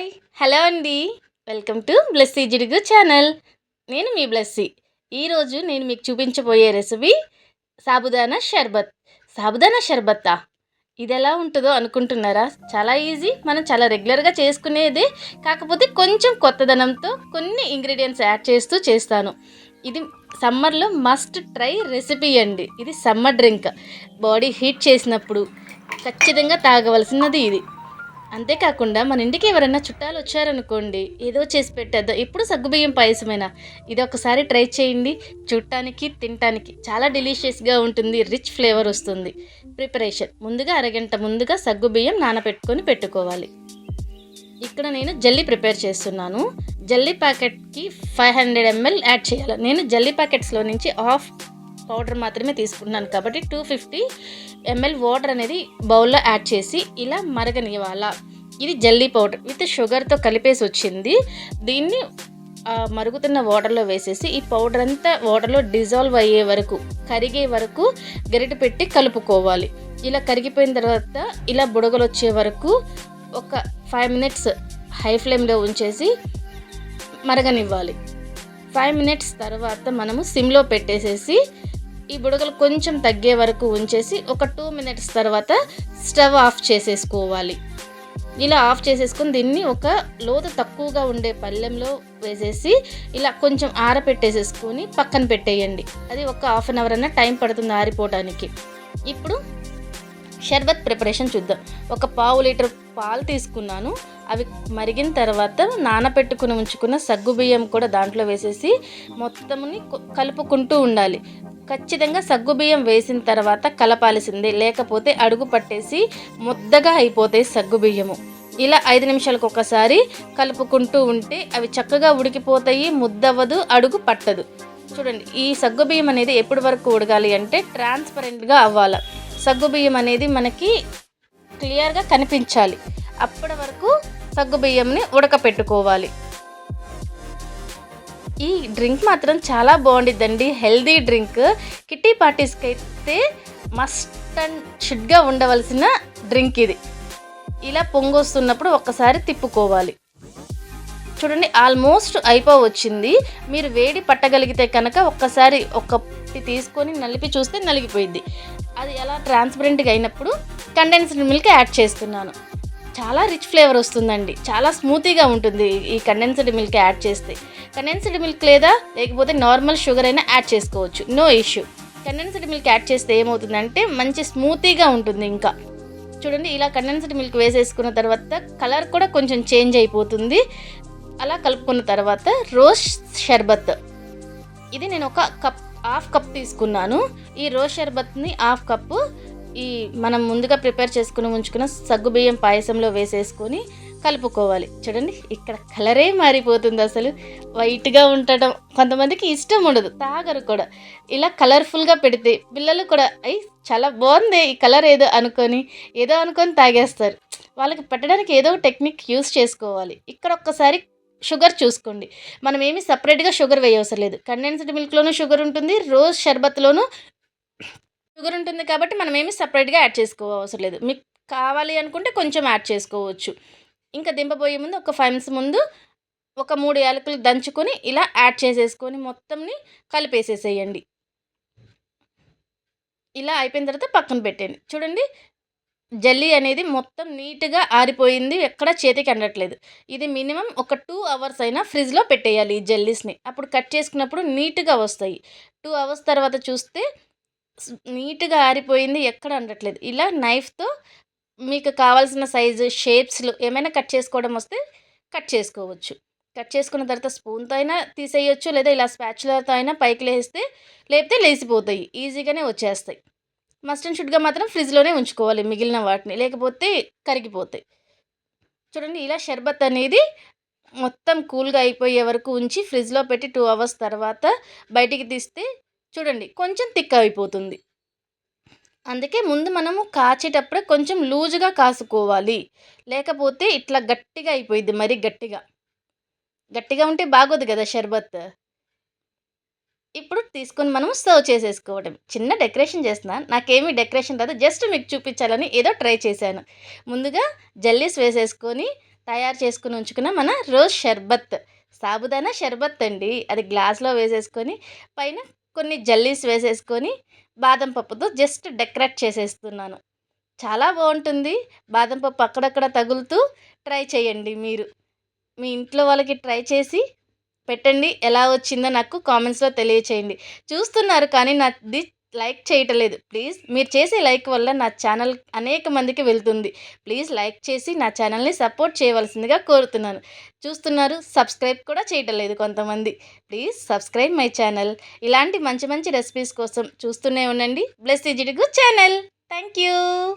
Hi. Hello అండి. Welcome to Blessy Jidugu channel. నేను మీ బ్లెస్సీ. ఈరోజు నేను మీకు చూపించబోయే రెసిపీ సాబుదానా షర్బత్. సాబుదానా షర్బత్తా ఇది ఎలా ఉంటుందో అనుకుంటున్నారా? చాలా ఈజీ. మనం చాలా రెగ్యులర్గా చేసుకునేదే. కాకపోతే కొంచెం కొత్తదనంతో కొన్ని ఇంగ్రీడియంట్స్ యాడ్ చేస్తూ చేస్తాను. ఇది సమ్మర్లో మస్ట్ ట్రై రెసిపీ అండి. ఇది సమ్మర్ డ్రింక్. బాడీ హీట్ చేసినప్పుడు ఖచ్చితంగా తాగవలసినది ఇది. అంతేకాకుండా మన ఇంటికి ఎవరైనా చుట్టాలు వచ్చారనుకోండి ఏదో చేసి పెట్టేద్దాం. ఎప్పుడు సగ్గుబియ్యం పాయసమైనా? ఇది ఒకసారి ట్రై చేయండి. చూడటానికి తినటానికి చాలా డెలిషియస్గా ఉంటుంది రిచ్ ఫ్లేవర్ వస్తుంది. ప్రిపరేషన్. ముందుగా అరగంట ముందుగా సగ్గుబియ్యం నానబెట్టుకొని పెట్టుకోవాలి. ఇక్కడ నేను జల్లీ ప్రిపేర్ చేస్తున్నాను. జల్లీ ప్యాకెట్కి ఫైవ్ హండ్రెడ్ ఎంఎల్ యాడ్ చేయాలి. నేను జల్లీ ప్యాకెట్స్లో నుంచి హాఫ్ పౌడర్ మాత్రమే తీసుకున్నాను కాబట్టి టూ ఫిఫ్టీ ఎంఎల్ వాటర్ అనేది బౌల్లో యాడ్ చేసి ఇలా మరగనివ్వాలా. ఇది జల్లీ పౌడర్ విత్ షుగర్తో కలిపేసి వచ్చింది. దీన్ని మరుగుతున్న వాటర్లో వేసేసి ఈ పౌడర్ అంతా వాటర్లో డిజాల్వ్ అయ్యే వరకు కరిగే వరకు గరిట పెట్టి కలుపుకోవాలి. ఇలా కరిగిపోయిన తర్వాత ఇలా బుడగలు వచ్చే వరకు ఒక ఫైవ్ మినిట్స్ హై ఫ్లేమ్లో ఉంచేసి మరగనివ్వాలి. ఫైవ్ మినిట్స్ తర్వాత మనము సిమ్లో పెట్టేసేసి ఈ బుడగలు కొంచెం తగ్గే వరకు ఉంచేసి ఒక టూ మినిట్స్ తర్వాత స్టవ్ ఆఫ్ చేసేసుకోవాలి. ఇలా ఆఫ్ చేసేసుకొని దీన్ని ఒక లోతు తక్కువగా ఉండే పళ్ళెంలో వేసేసి ఇలా కొంచెం ఆరపెట్టేసేసుకొని పక్కన పెట్టేయండి. అది ఒక హాఫ్ అన్ అవర్ అన్న టైం పడుతుంది ఆరిపోవడానికి ఇప్పుడు షర్బత్ ప్రిపరేషన్ చూద్దాం. ఒక పావు లీటర్ పాలు తీసుకున్నాను. అవి మరిగిన తర్వాత నానబెట్టుకుని ఉంచుకున్న సగ్గు బియ్యం కూడా దాంట్లో వేసేసి మొత్తముని కలుపుకుంటూ ఉండాలి. ఖచ్చితంగా సగ్గుబియ్యం వేసిన తర్వాత కలపాల్సిందే. లేకపోతే అడుగు పట్టేసి ముద్దగా అయిపోతాయి సగ్గుబియ్యము ఇలా ఐదు నిమిషాలకు ఒకసారి కలుపుకుంటూ ఉంటే అవి చక్కగా ఉడికిపోతాయి ముద్దవ్వదు అడుగు పట్టదు. చూడండి ఈ సగ్గుబియ్యం అనేది ఎప్పటి వరకు ఉడగాలి అంటే ట్రాన్స్పరెంట్గా అవ్వాలి. సగ్గుబియ్యం అనేది మనకి క్లియర్గా కనిపించాలి. అప్పటి వరకు సగ్గుబియ్యంని ఉడకపెట్టుకోవాలి. ఈ డ్రింక్ మాత్రం చాలా బాగుండిద్దండి. Healthy drink. కిట్టి పార్టీస్కి అయితే మస్ట్ అండ్ షుడ్గా ఉండవలసిన డ్రింక్ ఇది. ఇలా పొంగొస్తున్నప్పుడు ఒక్కసారి తిప్పుకోవాలి. చూడండి ఆల్మోస్ట్ అయిపో వచ్చింది మీరు వేడి పట్టగలిగితే కనుక ఒక్కసారి ఒకటి తీసుకొని నలిపి చూస్తే నలిగిపోయింది అది ఎలా ట్రాన్స్పరెంట్గా అయినప్పుడు కండెన్స్డ్ మిల్క్ యాడ్ చేస్తున్నాను. చాలా రిచ్ ఫ్లేవర్ వస్తుందండి. చాలా స్మూతీగా ఉంటుంది ఈ కండెన్స్డ్ మిల్క్ యాడ్ చేస్తే. కండెన్స్డ్ మిల్క్ లేదా లేకపోతే నార్మల్ షుగర్ అయినా యాడ్ చేసుకోవచ్చు. No issue condensed milk add చేస్తే ఏమవుతుందంటే మంచి స్మూతీగా ఉంటుంది ఇంకా. చూడండి ఇలా కండెన్స్డ్ మిల్క్ వేసేసుకున్న తర్వాత కలర్ కూడా కొంచెం చేంజ్ అయిపోతుంది. అలా కలుపుకున్న తర్వాత రోజ్ షర్బత్ ఇది నేను ఒక కప్ హాఫ్ కప్ తీసుకున్నాను. ఈ రోజ్ షర్బత్ని హాఫ్ కప్పు ఈ మనం ముందుగా ప్రిపేర్ చేసుకుని ఉంచుకున్న సగ్గుబియ్యం పాయసంలో వేసేసుకొని కలుపుకోవాలి. చూడండి ఇక్కడ కలరే మారిపోతుంది అసలు. వైట్గా ఉండటం కొంతమందికి ఇష్టం ఉండదు తాగరు కూడా. ఇలా కలర్ఫుల్గా పెడితే పిల్లలు కూడా అయ్యి చాలా బాగుంది ఈ కలర్ ఏదో అనుకొని ఏదో అనుకొని తాగేస్తారు. వాళ్ళకి పెట్టడానికి ఏదో టెక్నిక్ యూస్ చేసుకోవాలి. ఇక్కడ ఒక్కసారి షుగర్ చూసుకోండి. మనం ఏమి సపరేట్గా షుగర్ వేయవసరం లేదు. కండెన్స్డ్ మిల్క్లోనూ షుగర్ ఉంటుంది రోజ్ షర్బత్లోనూ షుగర్ ఉంటుంది కాబట్టి మనం ఏమి సపరేట్గా యాడ్ చేసుకోవసరం లేదు. మీకు కావాలి అనుకుంటే కొంచెం యాడ్ చేసుకోవచ్చు. ఇంకా దింపబోయే ముందు ఒక ఫైవ్ మినిట్స్ ముందు ఒక మూడు యాలకులు దంచుకొని ఇలా యాడ్ చేసేసుకొని మొత్తంని కలిపేసేసేయండి. ఇలా అయిపోయిన తర్వాత పక్కన పెట్టండి చూడండి జల్లీ అనేది మొత్తం నీట్గా ఆరిపోయింది. ఎక్కడ చేతికి అందట్లేదు. ఇది మినిమం ఒక టూ అవర్స్ అయినా ఫ్రిడ్జ్లో పెట్టేయాలి ఈ జెల్లీస్ని. అప్పుడు కట్ చేసుకున్నప్పుడు నీట్గా వస్తాయి. టూ అవర్స్ తర్వాత చూస్తే నీట్గా ఆరిపోయింది ఎక్కడ అనట్లేదు. ఇలా నైఫ్తో మీకు కావాల్సిన సైజు షేప్స్లు ఏమైనా కట్ చేసుకోవడం వస్తే కట్ చేసుకోవచ్చు. కట్ చేసుకున్న తర్వాత స్పూన్తో అయినా తీసేయచ్చు లేదా ఇలా స్పాచులతో అయినా పైకి లేస్తే లేపితే లేసిపోతాయి ఈజీగానే వచ్చేస్తాయి. మస్ట్ అండ్ షుడ్గా మాత్రం ఫ్రిడ్జ్లోనే ఉంచుకోవాలి మిగిలిన వాటిని లేకపోతే కరిగిపోతాయి. చూడండి ఇలా షర్బత్ అనేది మొత్తం కూల్గా అయిపోయే వరకు ఉంచి ఫ్రిడ్జ్లో పెట్టి టూ అవర్స్ తర్వాత బయటికి తీస్తే చూడండి కొంచెం థిక్ అయిపోతుంది అందుకే ముందు మనము కాచేటప్పుడే కొంచెం లూజుగా కాసుకోవాలి. లేకపోతే ఇట్లా గట్టిగా అయిపోయింది మరీ గట్టిగా. గట్టిగా ఉంటే బాగోదు కదా షర్బత్. ఇప్పుడు తీసుకొని మనం సర్వ్ చేసేసుకోవడం చిన్న డెకరేషన్ చేస్తున్నాను నాకేమీ డెకరేషన్ రాదు. జస్ట్ మీకు చూపించాలని ఏదో ట్రై చేశాను. ముందుగా జల్లీస్ వేసేసుకొని తయారు చేసుకుని ఉంచుకున్న మన రోజ్ షర్బత్. సాబుదానా షర్బత్ అండి. అది గ్లాస్లో వేసేసుకొని పైన కొన్ని జల్లీస్ వేసేసుకొని బాదం పప్పుతో జస్ట్ డెకరేట్ చేసేస్తున్నాను. చాలా బాగుంటుంది. బాదం పప్పు అక్కడక్కడ తగులుతూ ట్రై చేయండి మీరు. మీ ఇంట్లో వాళ్ళకి ట్రై చేసి పెట్టండి. ఎలా వచ్చిందో నాకు కామెంట్స్లో తెలియచేయండి. చూస్తున్నారు కానీ నాది లైక్ చేయటలేదు. ప్లీజ్ మీరు చేసే లైక్ వల్ల నా ఛానల్ అనేక మందికి వెళ్తుంది. ప్లీజ్ లైక్ చేసి నా ఛానల్ని సపోర్ట్ చేయవలసిందిగా కోరుతున్నాను. చూస్తున్నారు సబ్స్క్రైబ్ కూడా చేయటం లేదు కొంతమంది. Please subscribe my channel. ఇలాంటి మంచి మంచి రెసిపీస్ కోసం చూస్తూనే ఉండండి. Blessy Jidugu channel. Thank you